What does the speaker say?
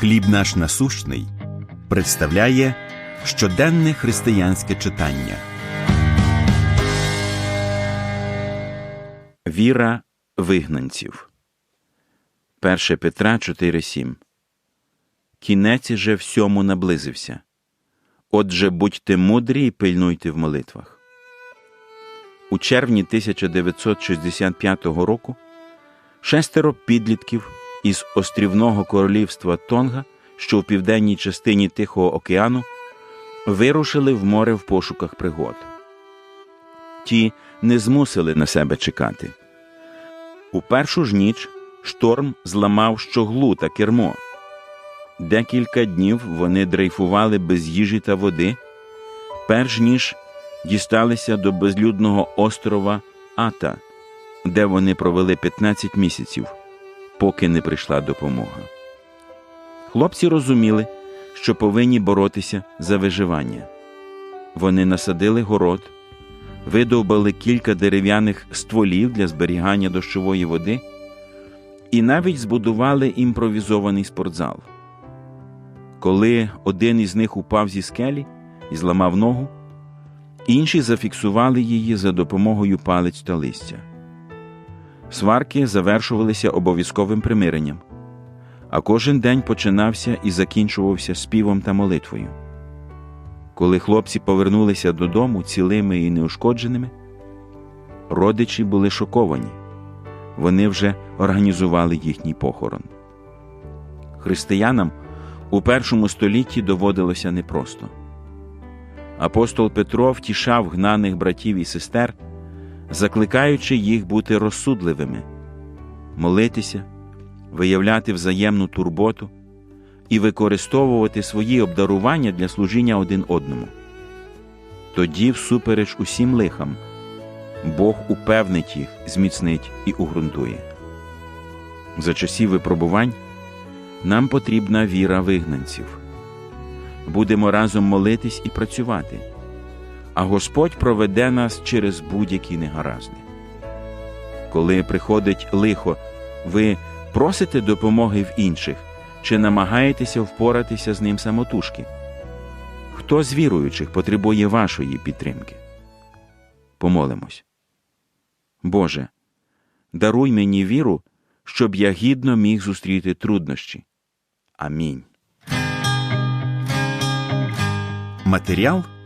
Хліб наш насущний представляє щоденне християнське читання. Віра вигнанців. 1 Петра 4.7 Кінець же всьому наблизився. Отже, будьте мудрі і пильнуйте в молитвах. У червні 1965 року шестеро підлітків із острівного королівства Тонга, що в південній частині Тихого океану, вирушили в море в пошуках пригод. Ті не змусили на себе чекати. У першу ж ніч шторм зламав щоглу та кермо. Декілька днів вони дрейфували без їжі та води, перш ніж дісталися до безлюдного острова Ата, де вони провели 15 місяців, поки не прийшла допомога. Хлопці розуміли, що повинні боротися за виживання. Вони насадили город, видовбали кілька дерев'яних стволів для зберігання дощової води і навіть збудували імпровізований спортзал. Коли один із них упав зі скелі і зламав ногу, інші зафіксували її за допомогою палець та листя. Сварки завершувалися обов'язковим примиренням, а кожен день починався і закінчувався співом та молитвою. Коли хлопці повернулися додому цілими і неушкодженими, родичі були шоковані. Вони вже організували їхній похорон. Християнам у першому столітті доводилося непросто. Апостол Петро втішав гнаних братів і сестер, закликаючи їх бути розсудливими, молитися, виявляти взаємну турботу і використовувати свої обдарування для служіння один одному. Тоді, всупереч усім лихам, Бог упевнить їх, зміцнить і угрунтує. За часів випробувань нам потрібна віра вигнанців. Будемо разом молитись і працювати, а Господь проведе нас через будь-які негаразди. Коли приходить лихо, ви просите допомоги в інших чи намагаєтеся впоратися з ним самотужки? Хто з віруючих потребує вашої підтримки? Помолимось. Боже, даруй мені віру, щоб я гідно міг зустріти труднощі. Амінь. Матеріал